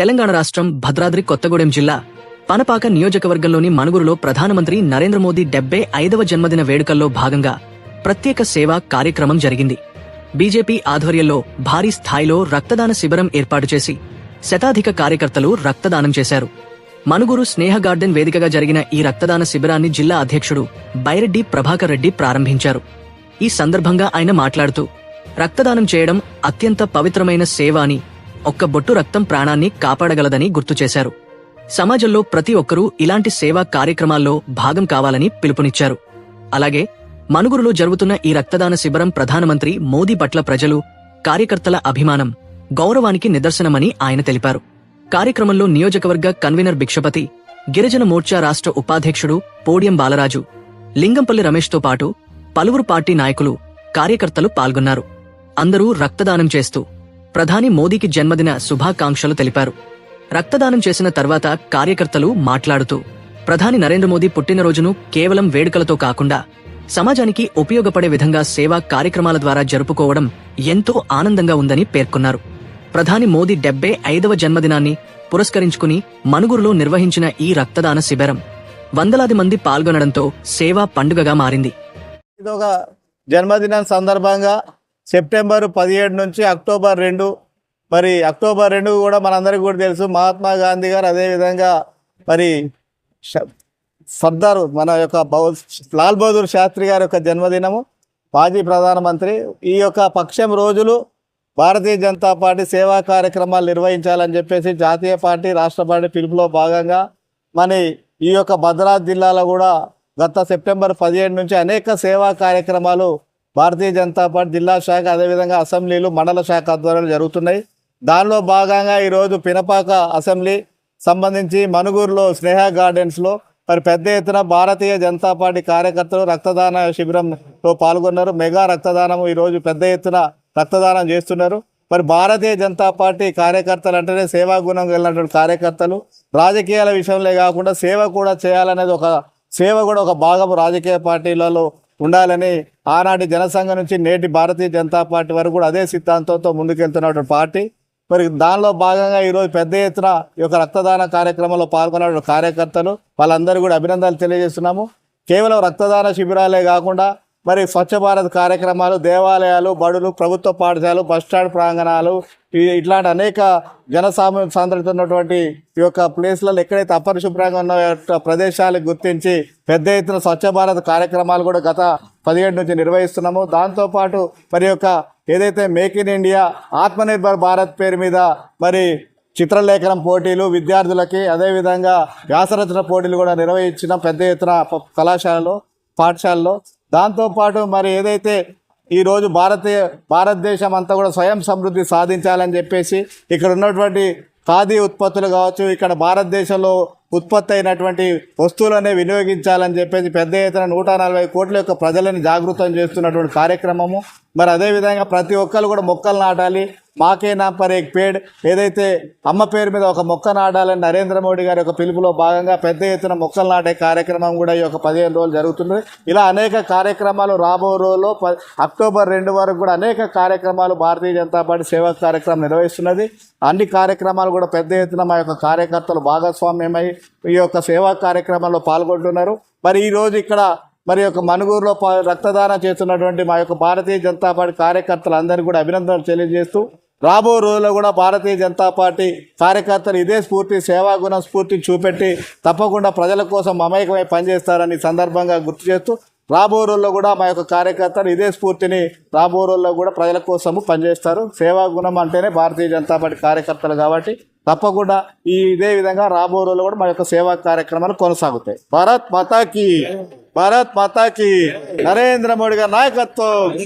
తెలంగాణ రాష్ట్రం భద్రాద్రి కొత్తగూడెం జిల్లా పనపాక నియోజకవర్గంలోని మనుగురులో ప్రధానమంత్రి నరేంద్ర మోదీ డెబ్బై ఐదవ జన్మదిన వేడుకల్లో భాగంగా ప్రత్యేక సేవా కార్యక్రమం జరిగింది. బీజేపీ ఆధ్వర్యంలో భారీ స్థాయిలో రక్తదాన శిబిరం ఏర్పాటు చేసి శతాధిక కార్యకర్తలు రక్తదానం చేశారు. మనుగురు స్నేహ గార్డెన్ వేదికగా జరిగిన ఈ రక్తదాన శిబిరాన్ని జిల్లా అధ్యక్షుడు బైరెడ్డి ప్రభాకర్ రెడ్డి ప్రారంభించారు. ఈ సందర్భంగా ఆయన మాట్లాడుతూ రక్తదానం చేయడం అత్యంత పవిత్రమైన సేవ అని ఒక్క బొట్టు రక్తం ప్రాణాన్ని కాపాడగలదని గుర్తు చేశారు. సమాజంలో ప్రతి ఒక్కరూ ఇలాంటి సేవా కార్యక్రమాల్లో భాగం కావాలని పిలుపునిచ్చారు. అలాగే మనుగురులో జరుగుతున్న ఈ రక్తదాన శిబిరం ప్రధానమంత్రి మోదీ పట్ల ప్రజలు కార్యకర్తల అభిమానం గౌరవానికి నిదర్శనమని ఆయన తెలిపారు. కార్యక్రమంలో నియోజకవర్గ కన్వీనర్ భిక్షపతి గిరిజన మోర్చా రాష్ట్ర ఉపాధ్యక్షుడు పోడియం బాలరాజు లింగంపల్లి రమేష్తో పాటు పలువురు పార్టీ నాయకులు కార్యకర్తలు పాల్గొన్నారు. అందరూ రక్తదానం చేస్తూ ప్రధాని మోదీకి జన్మదిన శుభాకాంక్షలు తెలిపారు. రక్తదానం చేసిన తర్వాత కార్యకర్తలు మాట్లాడుతూ ప్రధాని నరేంద్ర మోదీ పుట్టినరోజును కేవలం వేడుకలతో కాకుండా సమాజానికి ఉపయోగపడే విధంగా సేవా కార్యక్రమాల ద్వారా జరుపుకోవడం ఎంతో ఆనందంగా ఉందని పేర్కొన్నారు. ప్రధాని మోదీ డెబ్బై ఐదవ జన్మదినాన్ని పురస్కరించుకుని మనుగురులో నిర్వహించిన ఈ రక్తదాన శిబిరం వందలాది మంది పాల్గొనడంతో సేవా పండుగగా మారింది. ఇది ఒక జన్మదినం సందర్భంగా సెప్టెంబర్ పదిహేడు నుంచి అక్టోబర్ రెండు. మరి అక్టోబర్ రెండు కూడా మనందరికీ కూడా తెలుసు. మహాత్మా గాంధీ గారు అదేవిధంగా మరి ష- సర్దార్ మన యొక్క బౌ- లాల్ బహదూర్ శాస్త్రి గారి యొక్క జన్మదినము. మాజీ ప్రధానమంత్రి ఈ యొక్క పక్షం రోజులు భారతీయ జనతా పార్టీ సేవా కార్యక్రమాలు నిర్వహించాలని చెప్పేసి జాతీయ పార్టీ రాష్ట్ర పార్టీ పిలుపులో భాగంగా మరి ఈ యొక్క భద్రాద్రి జిల్లాలో కూడా గత సెప్టెంబర్ పదిహేడు నుంచి అనేక సేవా కార్యక్రమాలు భారతీయ జనతా పార్టీ జిల్లా శాఖ అదేవిధంగా అసెంబ్లీలు మండల శాఖ ఆధ్వర్యంలో జరుగుతున్నాయి. దానిలో భాగంగా ఈరోజు పినపాక అసెంబ్లీ సంబంధించి మనుగూరులో స్నేహ గార్డెన్స్లో మరి పెద్ద ఎత్తున భారతీయ జనతా పార్టీ కార్యకర్తలు రక్తదాన శిబిరంలో పాల్గొన్నారు. మెగా రక్తదానం ఈరోజు పెద్ద ఎత్తున రక్తదానం చేస్తున్నారు. మరి భారతీయ జనతా పార్టీ కార్యకర్తలు అంటేనే సేవా గుణం కలిగినటువంటి కార్యకర్తలు. రాజకీయాల విషయంలో కాకుండా సేవ కూడా చేయాలనేది ఒక సేవ కూడా ఒక భాగం రాజకీయ పార్టీలలో ఉండాలని ఆనాటి జనసంఘం నుంచి నేటి భారతీయ జనతా పార్టీ వరకు కూడా అదే సిద్ధాంతంతో ముందుకెళ్తున్నటువంటి పార్టీ. మరి దానిలో భాగంగా ఈరోజు పెద్ద ఎత్తున ఈ యొక్క రక్తదాన కార్యక్రమంలో పాల్గొన్న కార్యకర్తలు వాళ్ళందరూ కూడా అభినందనలు తెలియజేస్తున్నాము. కేవలం రక్తదాన శిబిరాలే కాకుండా మరి స్వచ్ఛ భారత్ కార్యక్రమాలు దేవాలయాలు బడులు ప్రభుత్వ పాఠశాలలు బస్టాండ్ ప్రాంగణాలు ఇట్లాంటి అనేక జనసామ సాంద్రత ఉన్నటువంటి ఈ యొక్క ప్లేస్లలో ఎక్కడైతే అపరిశుభ్రంగా ఉన్న ప్రదేశాలు ప్రదేశాలకు గుర్తించి పెద్ద ఎత్తున స్వచ్ఛ భారత్ కార్యక్రమాలు కూడా గత పదిహేడు నుంచి నిర్వహిస్తున్నాము. దాంతోపాటు మరి యొక్క ఏదైతే make in India Atmanirbhar Bharat పేరు మీద మరి చిత్రలేఖనం పోటీలు విద్యార్థులకి అదేవిధంగా వ్యాసరచన పోటీలు కూడా నిర్వహించిన పెద్ద ఎత్తున కళాశాలలో పాఠశాలలో దాంతోపాటు మరి ఏదైతే ఈరోజు భారతీయ భారతదేశం అంతా కూడా స్వయం సమృద్ధి సాధించాలని చెప్పేసి ఇక్కడ ఉన్నటువంటి ఖాదీ ఉత్పత్తులు కావచ్చు ఇక్కడ భారతదేశంలో ఉత్పత్తి అయినటువంటి వస్తువులనే వినియోగించాలని చెప్పేసి పెద్ద ఎత్తున నూట నలభై కోట్ల యొక్క ప్రజలను జాగృతం చేస్తున్నటువంటి కార్యక్రమము. మరి అదేవిధంగా ప్రతి ఒక్కరు కూడా మొక్కలు నాటాలి. మాకే నా పర్ పేడ్. ఏదైతే అమ్మ పేరు మీద ఒక మొక్క నాటాలని నరేంద్ర మోడీ గారి యొక్క పిలుపులో భాగంగా పెద్ద ఎత్తున మొక్కలు నాటే కార్యక్రమం కూడా ఈ యొక్క పదిహేను రోజులు జరుగుతుంది. ఇలా అనేక కార్యక్రమాలు రాబో రోజుల్లో ప- అక్టోబర్ రెండు వరకు కూడా అనేక కార్యక్రమాలు భారతీయ జనతా పార్టీ సేవా కార్యక్రమం నిర్వహిస్తున్నది. అన్ని కార్యక్రమాలు కూడా పెద్ద ఎత్తున మా యొక్క కార్యకర్తలు భాగస్వామ్యమై ఈ యొక్క సేవా కార్యక్రమాల్లో పాల్గొంటున్నారు. మరి ఈరోజు ఇక్కడ మరి యొక్క మనుగూరులో రక్తదానం చేస్తున్నటువంటి మా యొక్క భారతీయ జనతా పార్టీ కార్యకర్తలందరికీ కూడా అభినందనలు తెలియజేస్తూ రాబో రోజుల్లో కూడా భారతీయ జనతా పార్టీ కార్యకర్తలు ఇదే స్ఫూర్తి సేవా గుణం స్ఫూర్తి చూపెట్టి తప్పకుండా ప్రజల కోసం మమేకమై పనిచేస్తారని సందర్భంగా గుర్తు చేస్తూ రాబో రోజుల్లో కూడా మా యొక్క కార్యకర్తలు ఇదే స్ఫూర్తిని రాబో రోజుల్లో కూడా ప్రజల కోసము పనిచేస్తారు. సేవా గుణం అంటేనే భారతీయ జనతా పార్టీ కార్యకర్తలు కాబట్టి తప్పకుండా ఈ ఇదే విధంగా రాబో రోజుల్లో కూడా మా యొక్క సేవా కార్యక్రమాలు కొనసాగుతాయి. భారత్ మాతాకి భారత్ మాతాకి నరేంద్ర మోడీ గారి నాయకత్వం.